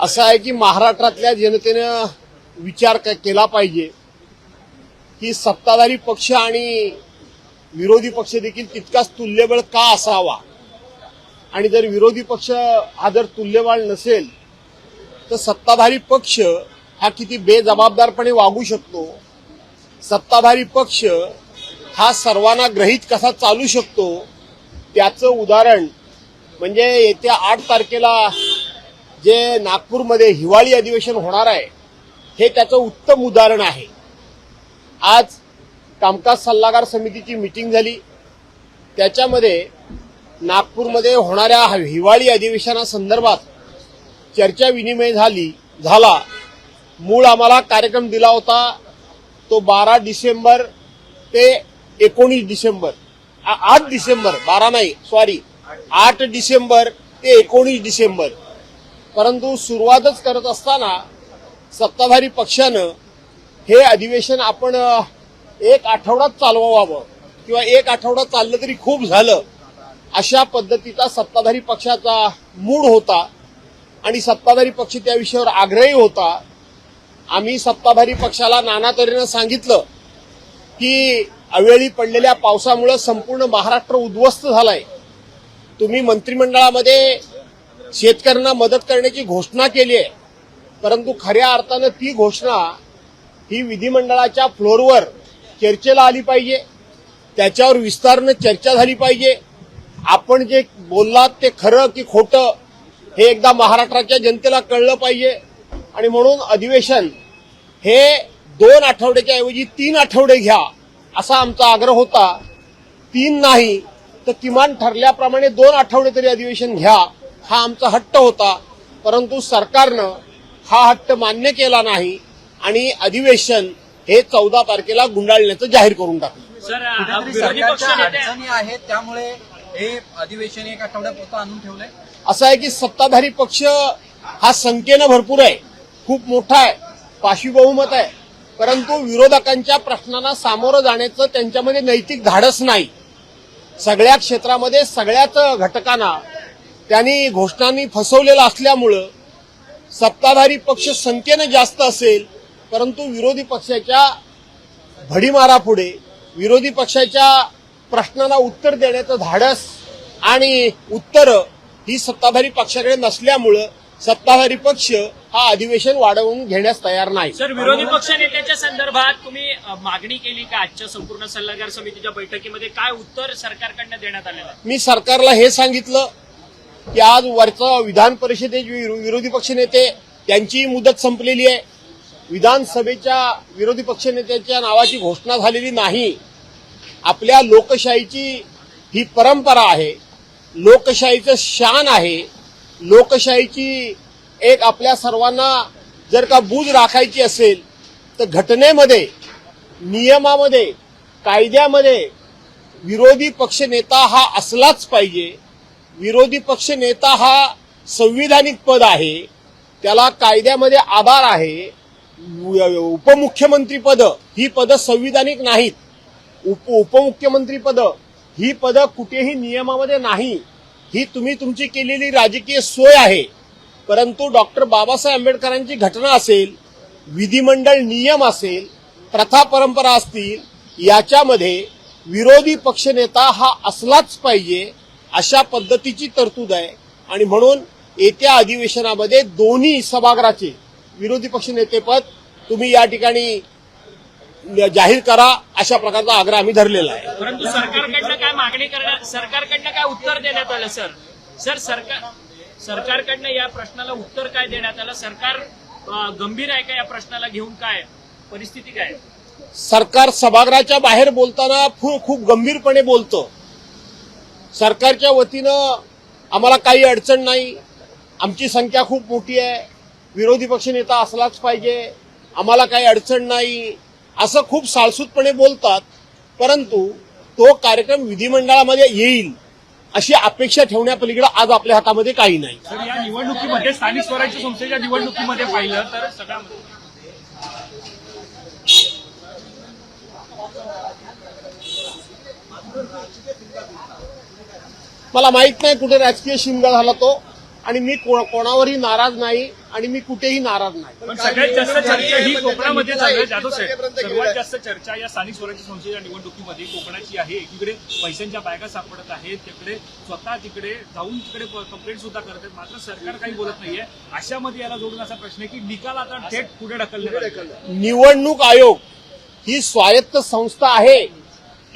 असं आहे की महाराष्ट्रातल्या जनतेनं विचार क- केला पाहिजे. की सत्ताधारी पक्ष आणि विरोधी पक्ष देखील तितकाच तुल्यबळ का असावा? आणि जर विरोधी पक्ष हा जर तुल्यबळ नसेल तर सत्ताधारी पक्ष हा किती बेजबाबदारपणे वागू शकतो? सत्ताधारी पक्ष हा सर्वांना ग्रहित कसा चालू शकतो? त्याचं उदाहरण म्हणजे येत्या आठ तारखेला जे नागपूरमध्ये हिवाळी अधिवेशन होणार आहे हे त्याचं उत्तम उदाहरण आहे. आज कामकाज सल्लागार समितीची मिटिंग झाली. त्याच्यामध्ये नागपूरमध्ये होणाऱ्या हिवाळी अधिवेशनासंदर्भात चर्चा विनिमय झाली झाला. मूळ आम्हाला कार्यक्रम दिला होता तो बारा डिसेंबर ते एकोणीस डिसेंबर. आठ डिसेंबर बारा नाही सॉरी आठ डिसेंबर ते एकोणीस डिसेंबर. परंतु सुरुवातच करत असताना सत्ताधारी पक्षानं हे अधिवेशन आपण एक आठवडाच चालवावं किंवा एक आठवडा चाललं तरी खूप झालं अशा पद्धतीचा सत्ताधारी पक्षाचा मूड होता आणि सत्ताधारी पक्ष त्या विषयावर आग्रही होता. आम्ही सत्ताधारी पक्षाला नाना तऱ्हेनं सांगितलं की अवेळी पडलेल्या पावसामुळे संपूर्ण महाराष्ट्र उद्ध्वस्त झालाय. तुम्ही मंत्रिमंडळामध्ये शेतकऱ्यांना मदत करण्याची घोषणा केली आहे. परंतु खऱ्या अर्थानं ती घोषणा ही विधिमंडळाच्या फ्लोअरवर चर्चेला आली पाहिजे. त्याच्यावर विस्तारनं चर्चा झाली पाहिजे. आपण जे बोललात ते खरं की खोटं हे एकदा महाराष्ट्राच्या जनतेला कळलं पाहिजे. आणि म्हणून अधिवेशन हे दोन आठवड्याच्या ऐवजी तीन आठवडे घ्या असा आमचा आग्रह होता. तीन नाही तर किमान ठरल्याप्रमाणे दोन आठवडे तरी अधिवेशन घ्या. हा आमचा हट्ट होता परंतु सरकारनं हा हट्ट मान्य केला नाही आणि अधिवेशन हे चौदा तारखेला गुंडाळण्याचं जाहीर करून टाकलं. अडचणी आहेत त्यामुळे हे अधिवेशन एक आठवड्यापुरतं आणून ठेवलंय. असं आहे की सत्ताधारी पक्ष हा संख्येनं भरपूर आहे खूप मोठा आहे पाशवी बहुमत आहे परंतु विरोधकांच्या प्रश्नांना सामोरं जाण्याचं त्यांच्यामध्ये नैतिक धाडस नाही. सगळ्या क्षेत्रामध्ये सगळ्याच घटकांना त्यांनी घोषणांनी फसवलेलं असल्यामुळं सत्ताधारी पक्ष संख्येनं जास्त असेल परंतु विरोधी पक्षाच्या भडीमारापुढे विरोधी पक्षाच्या प्रश्नांना उत्तर देण्याचं धाडस आणि उत्तर ही सत्ताधारी पक्षाकडे नसल्यामुळं सत्ताधारी पक्ष हा अधिवेशन वाढवून घेण्यास तयार नाही. सर विरोधी पक्ष नेत्याच्या संदर्भात तुम्ही मागणी केली का आजच्या संपूर्ण सल्लागार समितीच्या बैठकीमध्ये? काय उत्तर सरकारकडनं देण्यात आलेलं आहे? मी सरकारला हे सांगितलं की आज वरचं विधान परिषदेचे विरो- विरोधी पक्षनेते त्यांचीही त्यांची मुदत संपलेली आहे. विधानसभेच्या विरोधी पक्षनेत्याच्या नावाची घोषणा झालेली नाही. आपल्या लोकशाहीची ही परंपरा आहे. लोकशाहीचं शान आहे. लोकशाहीची एक आपल्या सर्वांना जर का बूज राखायची असेल तर घटनेमध्ये नियमामध्ये कायद्यामध्ये विरोधी पक्ष नेता हा असलाच पाहिजे. विरोधी पक्ष नेता हा संविधानिक पद आहे. त्याला कायद्यामध्ये आधार आहे. उपमुख्यमंत्री पद ही पदं संविधानिक नाहीत. उप उपमुख्यमंत्री पद ही पदं कुठेही नियमामध्ये नाही. ही तुम्ही तुमची केलेली राजकीय सोय आहे. परंतु डॉक्टर बाबासाहेब आंबेडकरांची घटना असेल विधिमंडळ नियम असेल प्रथा परंपरा असतील याच्यामध्ये विरोधी पक्षनेता हा असलाच पाहिजे. अशा पद्धतीची तरतूद आहे. आणि म्हणून येत्या अधिवेशनामध्ये दोन्ही सभागृहाचे विरोधी पक्षनेतेपद तुम्ही या ठिकाणी जाहीर करा अशा प्रकारचा आग्रह आम्ही धरलेला आहे. परंतु सरकारकडनं काय मागणी करण्यात सरकारकडनं काय उत्तर देण्यात आलं सर? सर सरकार सरकारकडनं या प्रश्नाला उत्तर काय देण्यात आलं? सरकार गंभीर आहे का या प्रश्नाला घेऊन काय? परिस्थिती काय? सरकार सभागृहाच्या बाहेर बोलताना खूप गंभीरपणे बोलतं. सरकारच्या वतीनं आम्हाला काही अडचण नाही. आमची संख्या खूप मोठी आहे. विरोधी पक्षनेता असलाच पाहिजे. आम्हाला काही अडचण नाही. असं खूप साळसूतपणे बोलतात. परंतु तो कार्यक्रम विधिमंडळामध्ये येईल अशी अपेक्षा ठेवण्यापलीकडे आज आपल्या हातामध्ये काही नाही. या निवडणुकीमध्ये स्थानिक स्वराज्य संस्थेच्या निवडणुकीमध्ये पाहिलं तर सगळ्या मला माहीत नाही कुठे राजकीय शिमगा झाला तो. आणि मी कोणावरही नाराज नाही आणि मी कुठेही नाराज नाही. पण सगळ्यात जास्त चर्चा ही कोकणामध्ये जाधव साहेब सर्वात आहे? जास्त चर्चा या स्थानिक स्वराज्य संस्थेच्या निवडणुकीमध्ये कोकणाची आहे. एकीकडे पैशांच्या बॅगा सापडत आहेत तिकडे स्वतः तिकडे जाऊन तिकडे कंप्लेंट सुद्धा करत आहेत. मात्र सरकार काही बोलत नाहीये. अशामध्ये याला जोडून असा प्रश्न आहे की निकाल आता थेट पुढे ढकलण्यात आला. निवडणूक आयोग ही स्वायत्त संस्था आहे.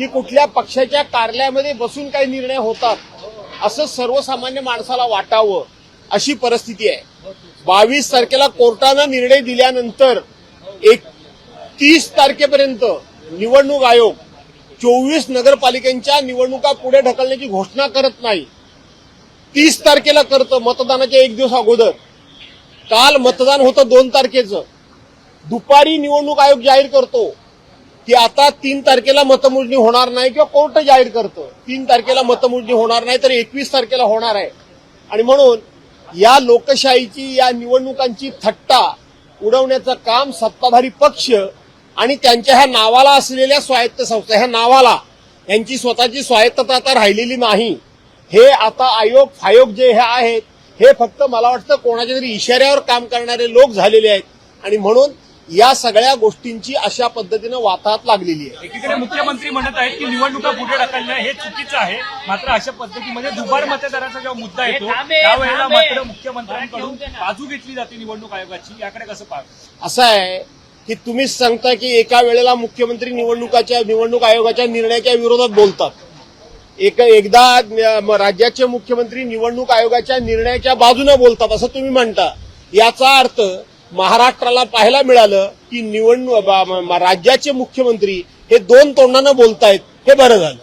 की कुठल्या पक्षाच्या कार्यालयामध्ये बसून काही निर्णय होतात असं सर्वसामान्य माणसाला वाटावं अशी परिस्थिती आहे. बावीस तारखेला कोर्टानं निर्णय दिल्यानंतर एक तीस तारखेपर्यंत निवडणूक आयोग चोवीस नगरपालिकांच्या निवडणुका पुढे ढकलण्याची घोषणा करत नाही. तीस तारखेला करतं मतदानाच्या एक दिवस अगोदर. काल मतदान होतं दोन तारखेचं. दुपारी निवडणूक आयोग जाहीर करतो. की आता तीन तारखेला मतमोजणी होणार नाही किंवा कोर्ट जाहीर करतं. तीन तारखेला मतमोजणी होणार नाही तर एकवीस तारखेला होणार आहे. आणि म्हणून या लोकशाहीची या निवडणुकांची थट्टा उडवण्याचं काम सत्ताधारी पक्ष आणि त्यांच्या ह्या नावाला असलेल्या स्वायत्त संस्था ह्या नावाला यांची स्वतःची स्वायत्तता आता राहिलेली नाही. हे आता आयोग फायोग जे हे आहेत हे फक्त मला वाटतं कोणाच्या तरी इशाऱ्यावर काम करणारे लोक झालेले आहेत. आणि म्हणून या सगळ्या गोष्टींची अशा पद्धतीनं वाताहत लागलेली आहे. एकीकडे मुख्यमंत्री म्हणत आहेत की निवडणुका पुढे ढकलणं हे चुकीचं आहे. मात्र अशा पद्धतीमध्ये दुबार मतदाराचा जेव्हा मुद्दा येतो हे त्यावेळेला. मात्र मुख्यमंत्र्यांकडून. बाजू घेतली जाते निवडणूक आयोगाची. याकडे कसं पाहतो असं आहे की तुम्हीच सांगता की एका वेळेला मुख्यमंत्री निवडणुकाच्या निवडणूक आयोगाच्या निर्णयाच्या विरोधात बोलतात. एक एकदा राज्याचे मुख्यमंत्री निवडणूक आयोगाच्या निर्णयाच्या बाजूने बोलतात असं तुम्ही म्हणता. याचा अर्थ महाराष्ट्राला पाहायला मिळालं की निवडणूक राज्याचे मुख्यमंत्री हे दोन तोंडानं बोलतायत हे बरं झालं.